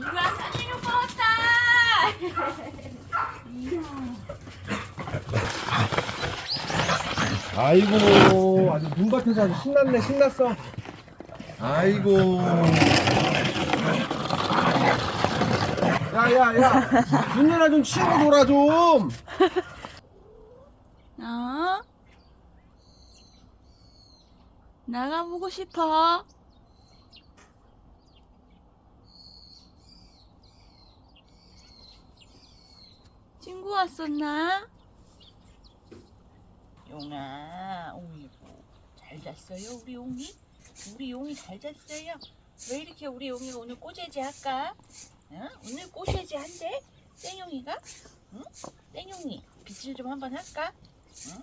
산행 오빠 왔다. 아이고 아주 눈밭에서 아주 신났네 신났어 아이고 야야야 눈이나 좀 치우고 놀아 좀 어? 나가보고 싶어. 친구 왔었나? 용아, 옹이고 잘 잤어요, 우리 용이? 우리 용이 잘 잤어요. 왜 이렇게 우리 용이가 오늘 꼬재지 할까? 응? 오늘 꼬재지 한대? 땡용이가? 응? 땡용이 빗질 좀 한번 할까? 응?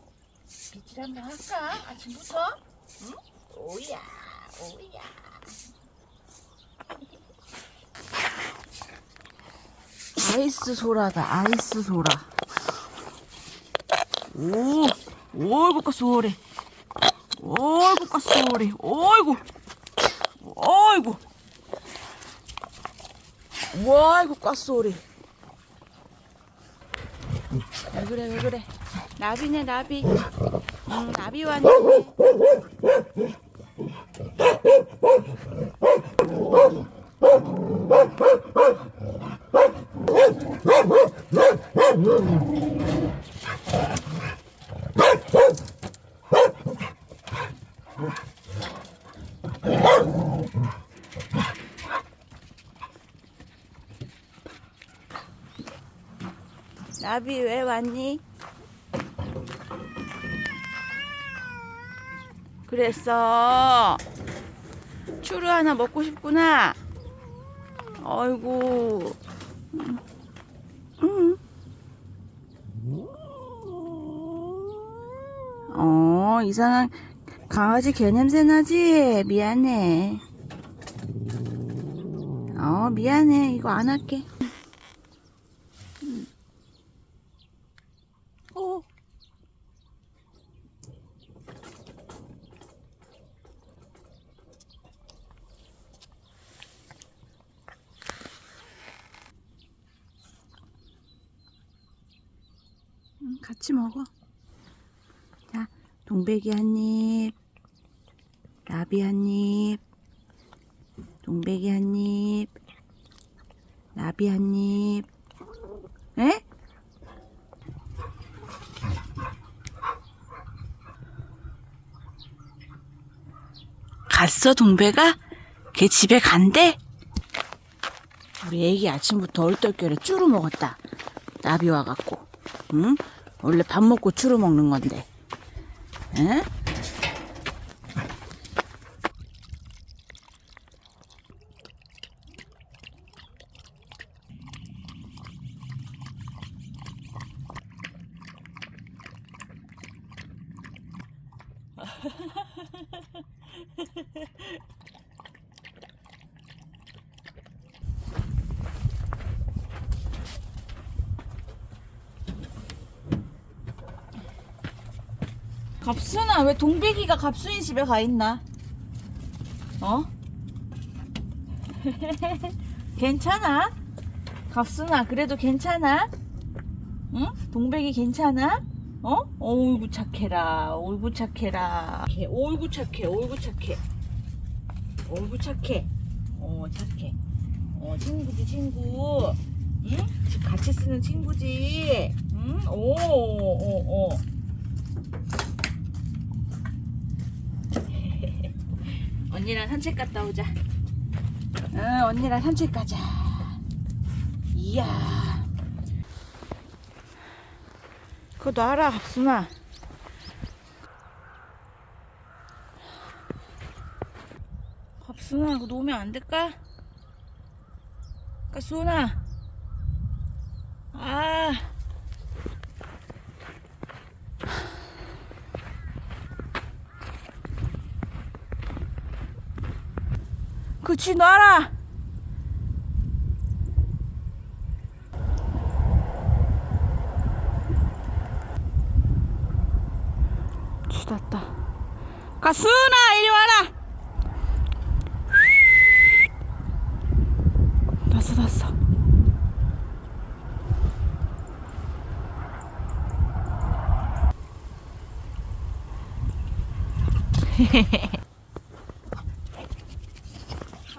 빗질 한번 할까? 아침부터? 응? 오야, 오야. 아이스 소라다, 아이스 소라. 오, 어이구, 까 소리. 어이구, 까 소리. 어이구, 어이구. 와, 이거 까 소리. 왜 그래, 왜 그래. 나비네, 나비. 응, 나비 왔네. 나비 왜 왔니? 그랬어. 추루 하나 먹고 싶구나. 아이고. 어, 이상한 강아지 개 냄새 나지? 미안해. 어, 미안해. 이거 안 할게. 어. 음, 같이 먹어. 자, 동백이 한 입, 라비 한 입, 동백이 한 입, 라비 한 입. 에? 갔어 동배가? 걔 집에 간대? 우리 애기 아침부터 얼떨결에 쭈루 먹었다 나비 와갖고 응? 원래 밥 먹고 쭈루 먹는 건데 嗯。哈哈哈哈哈！哈哈。 갑순아 왜 동백이가 갑순이 집에 가 있나? 어? 괜찮아? 갑순아 그래도 괜찮아? 응? 동백이 괜찮아? 어? 어이구 착해라 어이구 착해라 어이구 착해 어이구 착해 어이구 착해 어 착해 어 친구지 친구 응? 집 같이 쓰는 친구지 응? 오오오 언니랑 산책 갔다 오자. 응, 언니랑 산책 가자. 이야. 그거 놔라, 갑순아. 갑순아, 그거 놓으면 안 될까? 가순아. 아. 그치 놔라 쥐났다 가순아 이리 와라 났어 닫았어.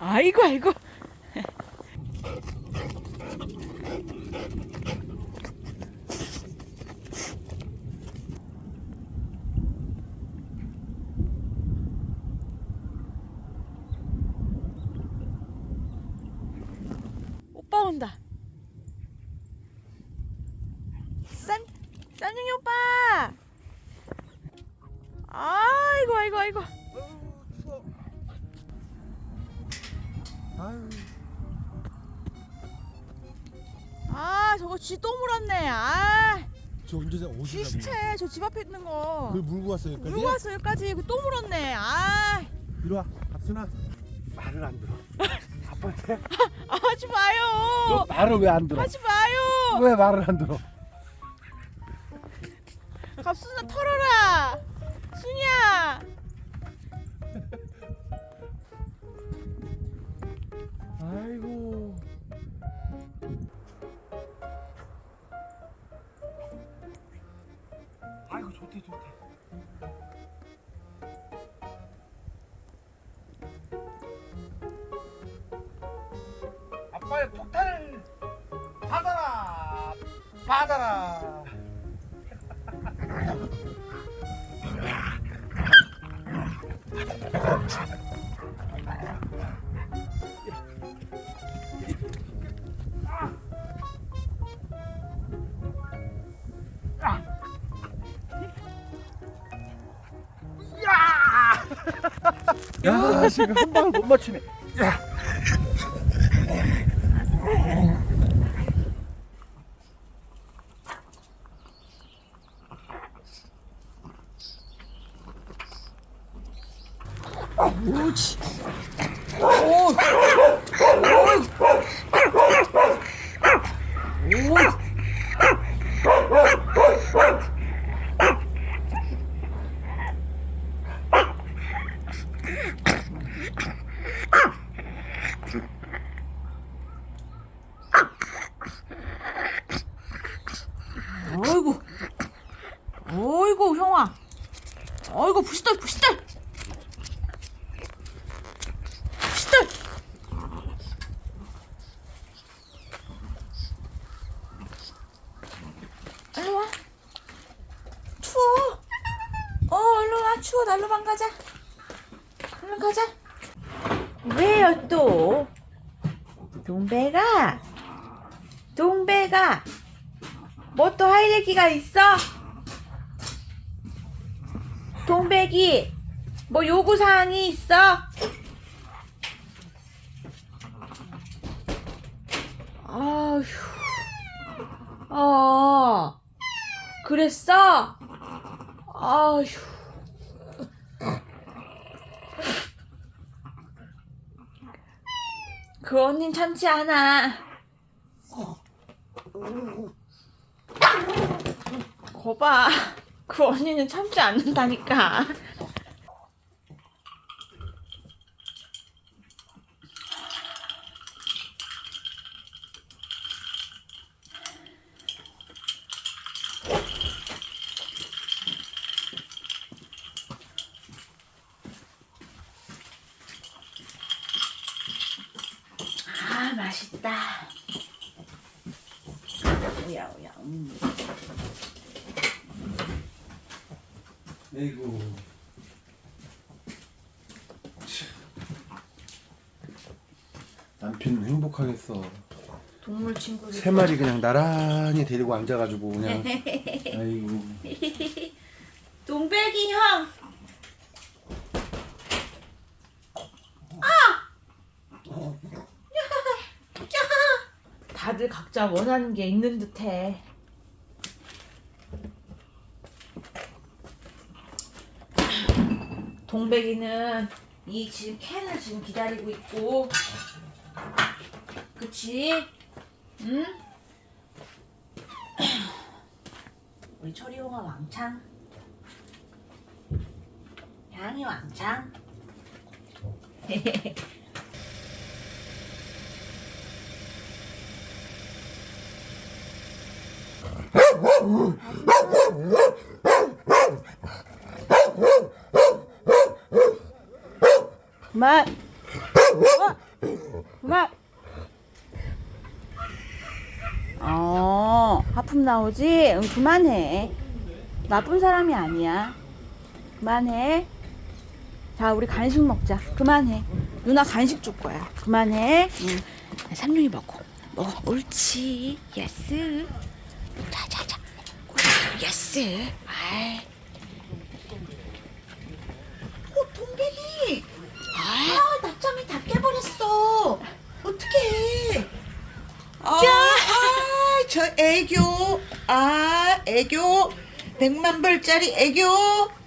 아이고 아이고. 오빠 온다. 쌈 쌈둥이 오빠. 아이고 아이고 아이고. 저거 쥐또 물었네. 아 저 언제 쥐 시체 저 집 앞에 있는 거. 그걸 물고 왔어요 여기까지? 물고 왔어 여기까지. 그또 물었네. 아, 이리 와 박순아 말을 안 들어 아빠한테 아 하지 너 마요. 말을 왜 안 들어 하지 마요. 왜 말을 안 들어 갑순아 털어라. 순이야. 아이고 좋대 좋대 아빠의 폭탄을 받아라! 받아라 야 지금 한 방을 못 맞추네 야. 오지. 오. 오. 오. 어이구. 어이구, 형아. 어이구, 부시들, 부시들. 부시들. 일로 와. 추워. 어, 일로 와. 추워. 날로 방 가자. 얼른 가자. 왜요, 또? 동배가? 동배가? 뭐 또 할 얘기가 있어? 동백이 뭐 요구 사항이 있어? 아휴, 어, 그랬어? 아휴. 그 언닌 참지 않아. 거봐. 그 언니는 참지 않는다니까. 아, 맛있다. 오야, 오야. 음. 아이고 남편은 행복하겠어 동물 친구들. 세 마리 그냥 나란히 데리고 앉아가지고 그냥 아이고 동백이 형. 아! 다들 각자 원하는 게 있는 듯해. 동백이는 이 지금 캔을 지금 기다리고 있고 그치? 응? 우리 철이호가 왕창 양이 왕창 아, 아, 아! 그만. 어? 그만. 어, 하품 나오지? 응, 그만해. 나쁜 사람이 아니야. 그만해. 자, 우리 간식 먹자. 그만해. 누나 간식 줄 거야. 그만해. 응. 삼룡이 먹어. 먹어. 옳지. 예스. 자, 자, 자. 예스. 아이. 어, 동백이. 아, 낮잠이 다 깨버렸어. 어떡해. 아, 아, 저 애교. 아, 애교. 백만 불짜리 애교.